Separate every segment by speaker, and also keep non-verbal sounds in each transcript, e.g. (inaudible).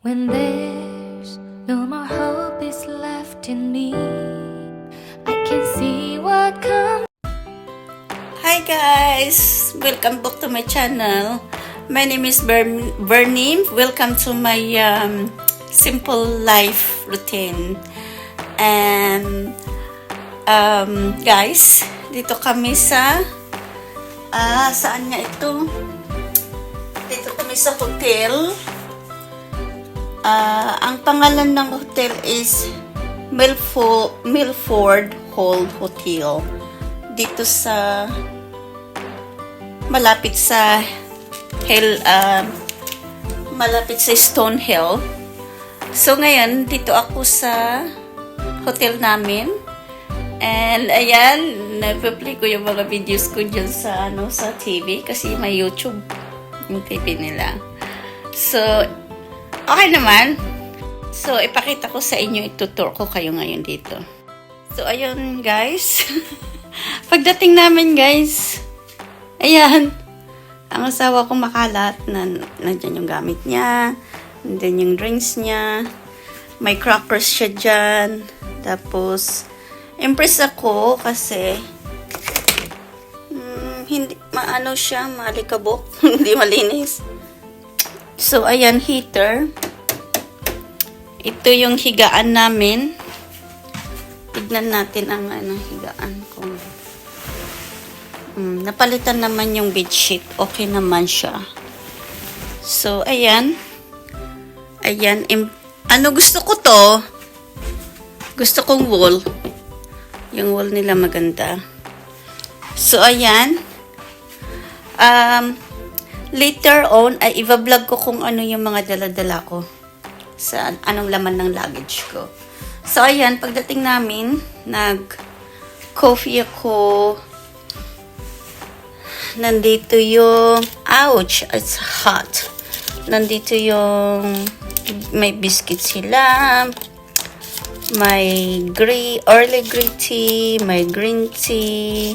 Speaker 1: When there's no more hope is left in me, I can see what comes.
Speaker 2: Hi guys! Welcome back to my channel. My name is Bern Bernie. Welcome to my um, simple life routine. And um, guys, dito kami sa ah, saan nga ito? Dito kami sa hotel. Ah, ang pangalan ng hotel is Milford, Milford Hall Hotel. Dito sa malapit sa Hill, ah, malapit sa Stone Hill. So ngayon, dito ako sa hotel namin. And ayan, nagpa-play ko yung mga videos ko dyan sa, ano, sa TV kasi may YouTube yung TV nila. So, okay naman. So, ipakita ko sa inyo, itutur ko kayo ngayon dito. So, ayun guys. (laughs) Pagdating namin guys, ayan, ang asawa ko makalat na nandyan yung gamit niya, nandyan yung drinks niya, may crackers siya dyan, tapos, impress ako kasi, mm, hindi, maano siya, malikabok, (laughs) hindi malinis. So, ayan, heater. Ito yung higaan namin. Tignan natin ang ano, higaan ko. Mm, napalitan naman yung bedsheet. Okay naman siya. So, ayan. Ayan. Im- ano gusto ko to? Gusto kong wool. Yung wool nila maganda. So, ayan. Um, later on, ay iba-vlog ko kung ano yung mga dala-dala ko. Sa anong laman ng luggage ko. So, ayan. Pagdating namin, nag-coffee ako. Nandito yung, ouch, it's hot. Nandito yung, may biscuit sila, may gray, early grey tea, may green tea,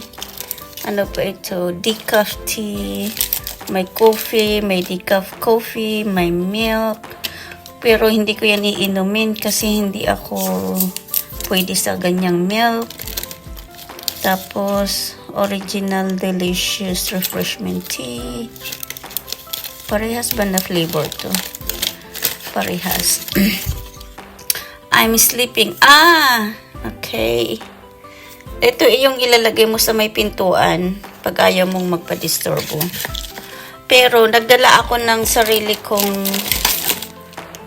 Speaker 2: ano pa ito, decaf tea, may coffee, may decaf coffee, may milk, pero hindi ko yan iinumin kasi hindi ako pwede sa ganyang milk. Tapos, original delicious refreshment tea. Parehas ba na flavor to? Parehas. (clears throat) I'm sleeping. Ah! Okay. Ito yung ilalagay mo sa may pintuan pag ayaw mong magpa-disturbo. Pero, nagdala ako ng sarili kong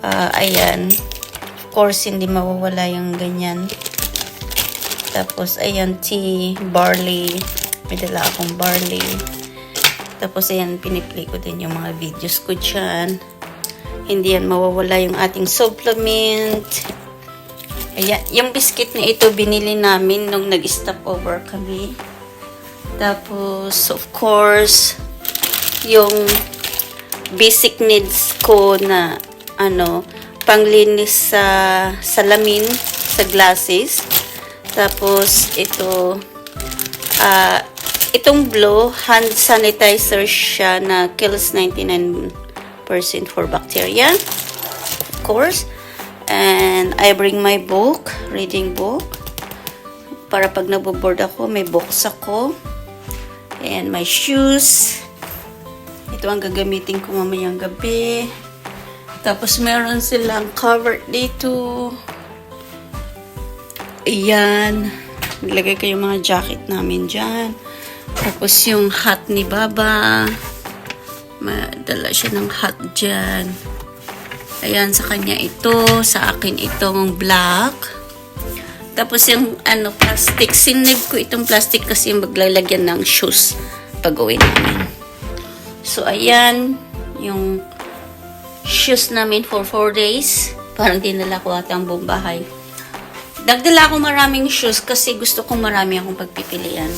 Speaker 2: ah, ayan. Of course, hindi mawawala yung ganyan. Tapos, ayan, tea, barley. May dala akong barley. Tapos, ayan, piniplay ko din yung mga videos ko dyan. Hindi yan mawawala yung ating supplement. Ayan, yung biscuit na ito, binili namin nung nag-stop over kami. Tapos, of course, yung basic needs ko na, ano, panglinis sa salamin, sa glasses. Tapos, ito, ah, itong blow, hand sanitizer siya na kills 99% for bacteria. Of course. And I bring my book, reading book. Para pag naboboard ako, may books ako. And my shoes. Ito ang gagamitin ko mamayang gabi. Tapos meron silang cover dito. Ayan. Nilagay ko yung mga jacket namin dyan. Tapos yung hat ni Baba. Madala siya ng hat dyan. Ayan, sa kanya ito. Sa akin itong black. Tapos yung ano, plastic. Sinib ko itong plastic kasi yung maglalagyan ng shoes pag uwi namin. So, ayan. Yung shoes namin for 4 days. Parang dinala ko ata ang buong bahay. Nagdala ako maraming shoes kasi gusto kong marami akong pagpipilian.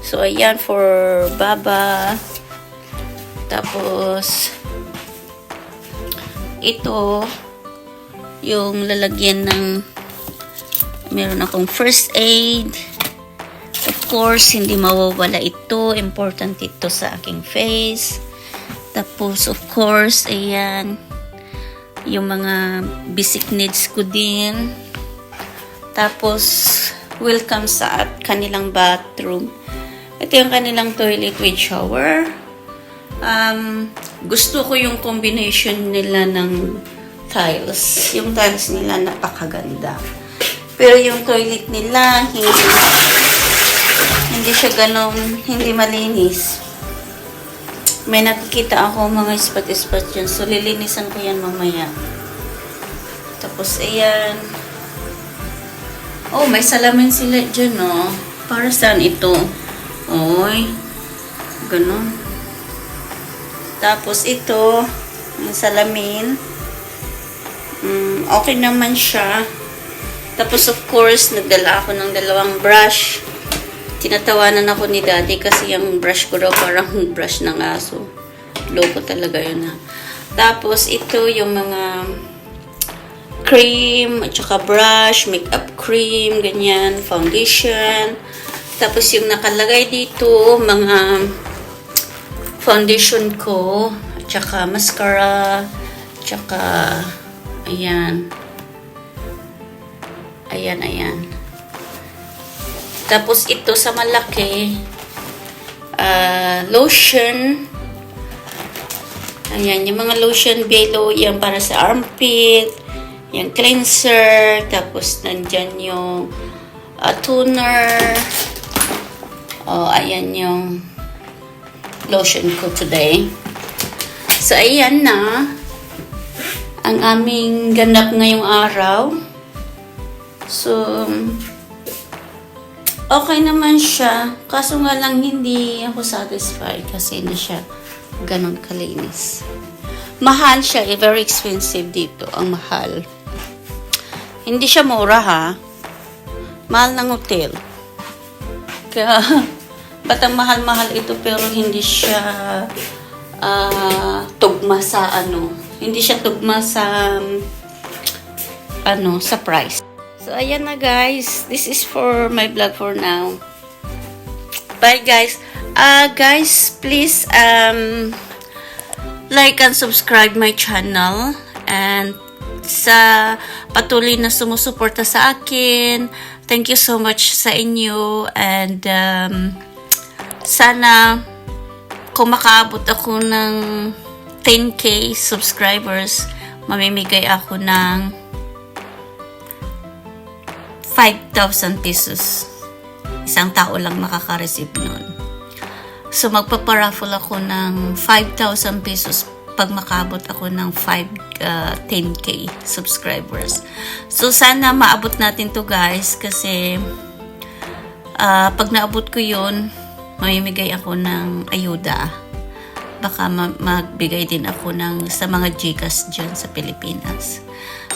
Speaker 2: So, ayan for Baba. Tapos, ito, yung lalagyan ng meron akong first aid. Course, hindi mawawala ito. Important ito sa aking face. Tapos, of course, ayan, yung mga basic needs ko din. Tapos, welcome sa at kanilang bathroom. Ito yung kanilang toilet with shower. Um, gusto ko yung combination nila ng tiles. Yung tiles nila napakaganda. Pero yung toilet nila, hindi, hindi siya ganun, hindi malinis. May nakikita ako mga spot-spot dyan. So, lilinisan ko yan mamaya. Tapos, ayan. Oh, may salamin sila dyan, oh. Para saan ito? Oy. Ganon. Tapos, ito. Yung salamin. Mm, okay naman siya. Tapos, of course, nagdala ako ng dalawang brush. Tinatawanan ako ni daddy kasi yung brush ko daw parang (laughs) brush ng aso. Loko talaga yun ha. Tapos ito yung mga cream, at brush, makeup cream, ganyan, foundation. Tapos yung nakalagay dito, mga foundation ko, at mascara, at ayan. Ayan, ayan. Tapos ito sa malaki, ah, lotion. Ayan, yung mga lotion below, yan para sa armpit, yung cleanser, tapos nandyan yung ah, toner. Oh, ayan yung lotion ko today. So, ayan na ang aming ganap ngayong araw. So, okay naman siya. Kaso nga lang hindi ako satisfied kasi hindi siya ganun kalinis. Mahal siya. Eh, very expensive dito. Ang mahal. Hindi siya mura ha. Mahal ng hotel. Kaya, (laughs) ba't mahal-mahal ito pero hindi siya ah, tugma sa ano. Hindi siya tugma sa ano, sa price. So, ayan na guys. This is for my vlog for now. Bye guys. Uh, guys, please um, like and subscribe my channel. And sa patuloy na sumusuporta sa akin. Thank you so much sa inyo. And um, sana kung makaabot ako ng 10k subscribers, mamimigay ako ng 5,000 pesos. Isang tao lang makaka-receive nun. So, magpaparaffle ako ng 5,000 pesos pag makabot ako ng 5, uh, 10k subscribers. So, sana maabot natin to guys kasi ah, pag naabot ko yun, mamimigay ako ng ayuda. Baka ma- magbigay din ako ng sa mga Gcash dyan sa Pilipinas.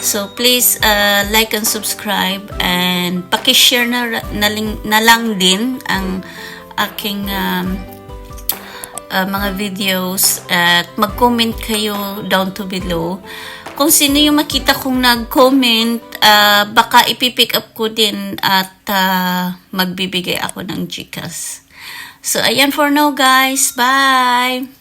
Speaker 2: So, please uh, like and subscribe and pakishare na, na, na lang din ang aking um, uh, mga videos at mag-comment kayo down to below. Kung sino yung makita kong nag-comment, uh, baka ipipick up ko din at uh, magbibigay ako ng Gcash. So, ayan for now guys. Bye!